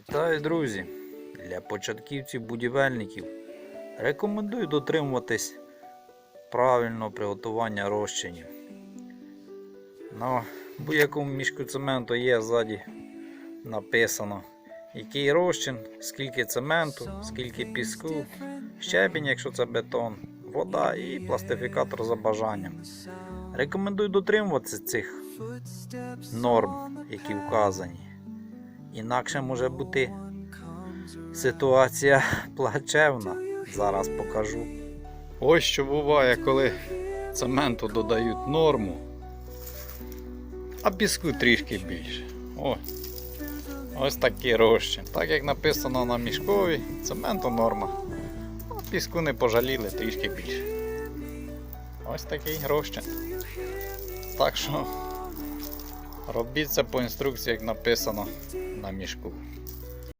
Вітаю, друзі! Для початківців-будівельників рекомендую дотримуватись правильного приготування розчинів. На будь-якому мішку цементу є ззаді написано, який розчин, скільки цементу, скільки піску, щебінь, якщо це бетон, вода і пластифікатор за бажанням. Рекомендую дотримуватися цих норм, які вказані. Інакше може бути ситуація плачевна. Зараз покажу. Ось що буває, коли цементу додають норму, а піску трішки більше. О, ось такий розчин. Так як написано на мішкові, цементу норма. А піску не пожаліли трішки більше. Ось такий розчин. Так що робіть це по інструкції, як написано на мішку.